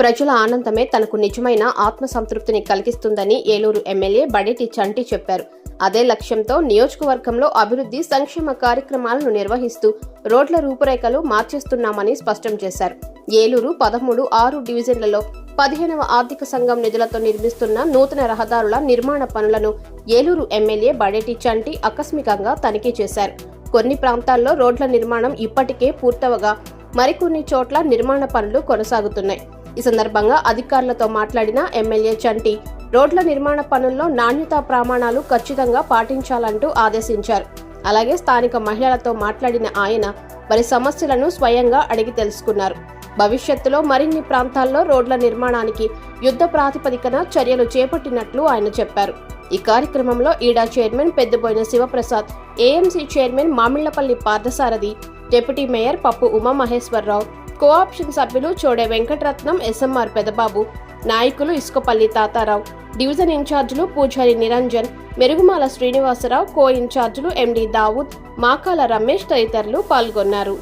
ప్రజల ఆనందమే తనకు నిజమైన ఆత్మ సంతృప్తిని కలిగిస్తుందని ఏలూరు ఎమ్మెల్యే బడేటి చంటి చెప్పారు. అదే లక్ష్యంతో నియోజకవర్గంలో అభివృద్ధి సంక్షేమ కార్యక్రమాలను నిర్వహిస్తూ రోడ్ల రూపురేఖలు మార్చేస్తున్నామని స్పష్టం చేశారు. ఏలూరు పదమూడు ఆరు డివిజన్లలో పదిహేనవ ఆర్థిక సంఘం నిధులతో నిర్మిస్తున్న నూతన రహదారుల నిర్మాణ పనులను ఏలూరు ఎమ్మెల్యే బడేటి చంటి ఆకస్మికంగా తనిఖీ చేశారు. కొన్ని ప్రాంతాల్లో రోడ్ల నిర్మాణం ఇప్పటికే పూర్తవగా మరికొన్ని చోట్ల నిర్మాణ పనులు కొనసాగుతున్నాయి. ఈ సందర్భంగా అధికారులతో మాట్లాడిన ఎమ్మెల్యే చంటి రోడ్ల నిర్మాణ పనుల్లో నాణ్యతా ప్రమాణాలు ఖచ్చితంగా పాటించాలంటూ ఆదేశించారు. అలాగే స్థానిక మహిళలతో మాట్లాడిన ఆయన వారి సమస్యలను స్వయంగా అడిగి తెలుసుకున్నారు. భవిష్యత్తులో మరిన్ని ప్రాంతాల్లో రోడ్ల నిర్మాణానికి యుద్ధ ప్రాతిపదికన చర్యలు చేపట్టినట్లు ఆయన చెప్పారు. ఈ కార్యక్రమంలో ఈడా chairman Peddaboina Sivaprasad AMC chairman Mamillapalli Parthasarathy deputy mayor Pappu Umamaheswararao co option సభ్యులు చోడే వెంకటరత్నం ఎస్ఎంఆర్ పెదబాబు నాయకులు ఇసుకపల్లి తాతారావు డివిజన్ ఇన్ఛార్జీలు పూజారి నిరంజన్ మెరుగుమాల శ్రీనివాసరావు కో ఇన్ఛార్జీలు ఎండి దావూద్ మాకాల రమేష్ తదితరులు పాల్గొన్నారు.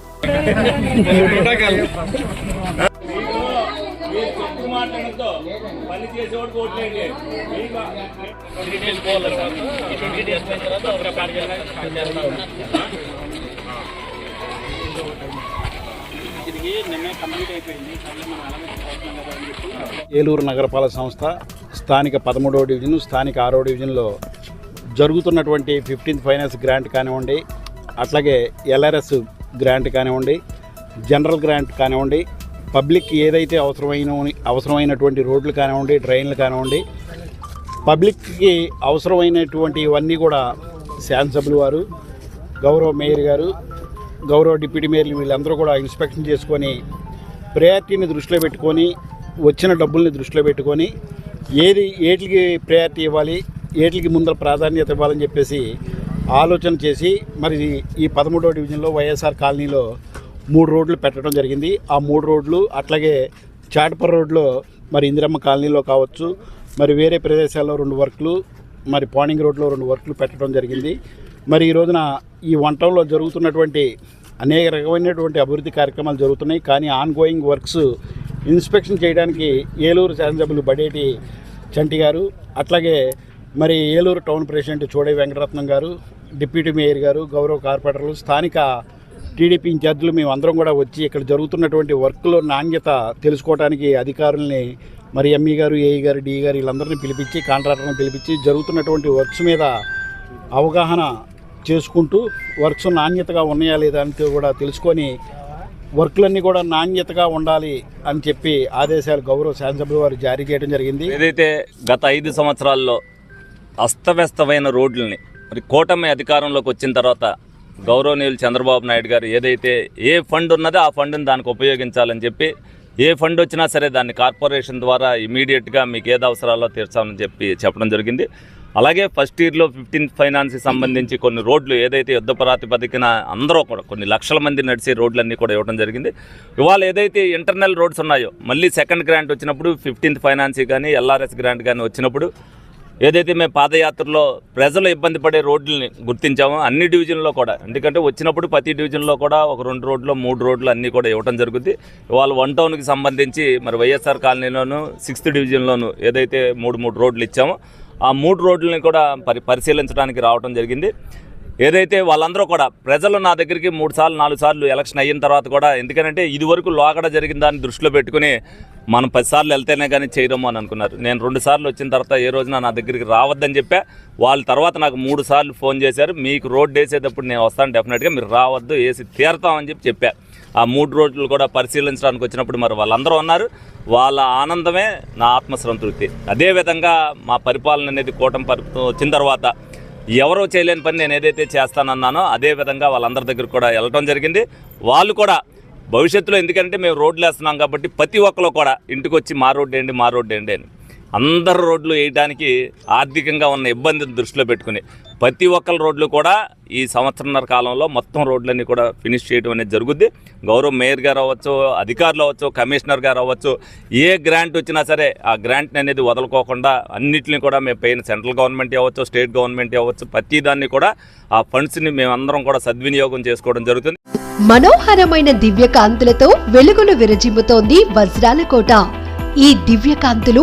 ఏలూరు నగరపాలక సంస్థ స్థానిక పదమూడవ డివిజన్ స్థానిక ఆరో డివిజన్లో జరుగుతున్నటువంటి ఫిఫ్టీన్త్ ఫైనాన్స్ గ్రాంట్ కానివ్వండి అట్లాగే ఎల్ఆర్ఎస్ గ్రాంట్ కానివ్వండి జనరల్ గ్రాంట్ కానివ్వండి పబ్లిక్ ఏదైతే అవసరమైన అవసరమైనటువంటి రోడ్లు కానివ్వండి ట్రైన్లు కానివ్వండి పబ్లిక్కి అవసరమైనటువంటి ఇవన్నీ కూడా శాసనసభ్యులు వారు గౌరవ మేయర్ గారు గౌరవ డిప్యూటీ మేయర్లు వీళ్ళందరూ కూడా ఇన్స్పెక్షన్ చేసుకొని ప్రయారిటీని దృష్టిలో పెట్టుకొని వచ్చిన డబ్బుల్ని దృష్టిలో పెట్టుకొని ఏది ఏటికి ప్రయారిటీ ఇవ్వాలి ఏటికి ముందర ప్రాధాన్యత ఇవ్వాలని చెప్పేసి ఆలోచన చేసి మరి ఈ పదమూడవ డివిజన్లో వైఎస్ఆర్ కాలనీలో మూడు రోడ్లు పెట్టడం జరిగింది. ఆ మూడు రోడ్లు అట్లాగే చాటపర రోడ్లో మరి ఇందిరమ్మ కాలనీలో కావచ్చు మరి వేరే ప్రదేశాల్లో రెండు వర్క్లు మరి పానింగ్ రోడ్లో రెండు వర్క్లు పెట్టడం జరిగింది. మరి ఈ రోజున ఈ వంటంలో జరుగుతున్నటువంటి అనేక రకమైనటువంటి అభివృద్ధి కార్యక్రమాలు జరుగుతున్నాయి. కానీ ఆన్ గోయింగ్ వర్క్స్ ఇన్స్పెక్షన్ చేయడానికి ఏలూరు శాసనసభ్యులు బడేటి చంటి గారు అట్లాగే మరి ఏలూరు టౌన్ ప్రెసిడెంట్ చోడే వెంకటరత్నం గారు డిప్యూటీ మేయర్ గారు గౌరవ కార్పొరేటర్లు స్థానిక టీడీపీ ఇన్ఛార్జీలు మేము అందరం కూడా వచ్చి ఇక్కడ జరుగుతున్నటువంటి వర్క్లో నాణ్యత తెలుసుకోవడానికి అధికారుల్ని మరి ఎంఈ గారు ఏఈ గారు డిఈ గారు వీళ్ళందరినీ పిలిపించి కాంట్రాక్టర్ని పిలిపించి జరుగుతున్నటువంటి వర్క్స్ మీద అవగాహన చేసుకుంటూ వర్క్స్ నాణ్యతగా ఉన్నాయా లేదా అని కూడా తెలుసుకొని వర్క్లన్నీ కూడా నాణ్యతగా ఉండాలి అని చెప్పి ఆదేశాలు గౌరవ శాసనసభ్యుల వారు జారీ చేయడం జరిగింది. ఏదైతే గత ఐదు సంవత్సరాల్లో అస్తవ్యస్తమైన రోడ్లని మరి కూటమి అధికారంలోకి వచ్చిన తర్వాత గౌరవనీయులు చంద్రబాబు నాయుడు గారు ఏదైతే ఏ ఫండ్ ఉన్నదో ఆ ఫండ్ని దానికి ఉపయోగించాలని చెప్పి ఏ ఫండ్ వచ్చినా సరే దాన్ని కార్పొరేషన్ ద్వారా ఇమీడియట్గా మీకు ఏది అవసరాలో తీర్చాలని చెప్పి చెప్పడం జరిగింది. అలాగే ఫస్ట్ ఇయర్లో ఫిఫ్టీన్త్ ఫైనాన్స్కి సంబంధించి కొన్ని రోడ్లు ఏదైతే యుద్ధ ప్రాతిపదికన అందరూ కూడా కొన్ని లక్షల మంది నడిచే రోడ్లన్నీ కూడా ఇవ్వడం జరిగింది. ఇవాళ ఏదైతే ఇంటర్నల్ రోడ్స్ ఉన్నాయో మళ్ళీ సెకండ్ గ్రాంట్ వచ్చినప్పుడు ఫిఫ్టీన్త్ ఫైనాన్స్ కానీ ఎల్ఆర్ఎస్ గ్రాంట్ కానీ వచ్చినప్పుడు ఏదైతే మేము పాదయాత్రలో ప్రజలు ఇబ్బంది పడే రోడ్లని గుర్తించామో అన్ని డివిజన్లో కూడా ఎందుకంటే వచ్చినప్పుడు ప్రతి డివిజన్లో కూడా ఒక రెండు రోడ్లు మూడు రోడ్లు అన్నీ కూడా ఇవ్వడం జరుగుద్ది. ఇవాళ వన్ టౌన్కి సంబంధించి మరి వైఎస్ఆర్ కాలనీలోను సిక్స్త్ డివిజన్లోను ఏదైతే మూడు మూడు రోడ్లు ఇచ్చామో ఆ మూడు రోడ్లని కూడా పరి పరిశీలించడానికి రావడం జరిగింది. ఏదైతే వాళ్ళందరూ కూడా ప్రజలు నా దగ్గరికి మూడు సార్లు నాలుగు సార్లు ఎలక్షన్ అయిన తర్వాత కూడా ఎందుకంటే ఇదివరకు లోకడ లోగడ జరిగిన దాన్ని దృష్టిలో పెట్టుకుని మనం పది సార్లు వెళ్తేనే కానీ చేయడము అని అనుకున్నారు. నేను రెండు సార్లు వచ్చిన తర్వాత ఏ రోజున నా దగ్గరికి రావద్దని చెప్పా. వాళ్ళ తర్వాత నాకు మూడు సార్లు ఫోన్ చేశారు. మీకు రోడ్డు వేసేటప్పుడు నేను వస్తాను డెఫినెట్గా. మీరు రావద్దు వేసి తీరతామని చెప్పి చెప్పా. ఆ మూడు రోజులు కూడా పరిశీలించడానికి వచ్చినప్పుడు మరి వాళ్ళందరూ ఉన్నారు వాళ్ళ ఆనందమే నా ఆత్మసంతృప్తి అదేవిధంగా మా పరిపాలన అనేది కూటమి పరి వచ్చిన తర్వాత ఎవరో చేయలేని పని నేను ఏదైతే చేస్తానన్నానో అదే విధంగా వాళ్ళందరి దగ్గర కూడా వెళ్ళటం జరిగింది. వాళ్ళు కూడా భవిష్యత్తులో ఎందుకంటే మేము రోడ్లు వేస్తున్నాం కాబట్టి ప్రతి ఒక్కరు కూడా ఇంటికి వచ్చి మా రోడ్డు ఏంటి మా రోడ్డు ఏంటి అని. అందరు రోడ్లు వేయడానికి ఆర్థికంగా ఉన్న ఇబ్బందిని దృష్టిలో పెట్టుకుని ప్రతి ఒక్కరి రోడ్లు కూడా ఈ సంవత్సరంన్నర కాలంలో మొత్తం రోడ్లన్నీ కూడా ఫినిష్ చేయడం అనేది జరుగుద్ది. గౌరవ మేయర్ గారు అవ్వచ్చు అధికారులు అవ్వచ్చు కమిషనర్ గారు అవ్వచ్చు ఏ గ్రాంట్ వచ్చినా సరే ఆ గ్రాంట్ అనేది వదలుకోకుండా అన్నింటిని కూడా మేము పైన సెంట్రల్ గవర్నమెంట్ అవ్వచ్చు స్టేట్ గవర్నమెంట్ అవ్వచ్చు ప్రతి దాన్ని కూడా ఆ ఫండ్స్ని మేమందరం కూడా సద్వినియోగం చేసుకోవడం జరుగుతుంది. మనోహరమైన దివ్యకాంతులతో వెలుగులు విరజిమ్ముతోంది వజ్రాల కోట ఈ దివ్యకాంతులు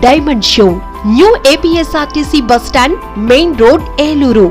Diamond show new APSRTC bus stand main road Eluru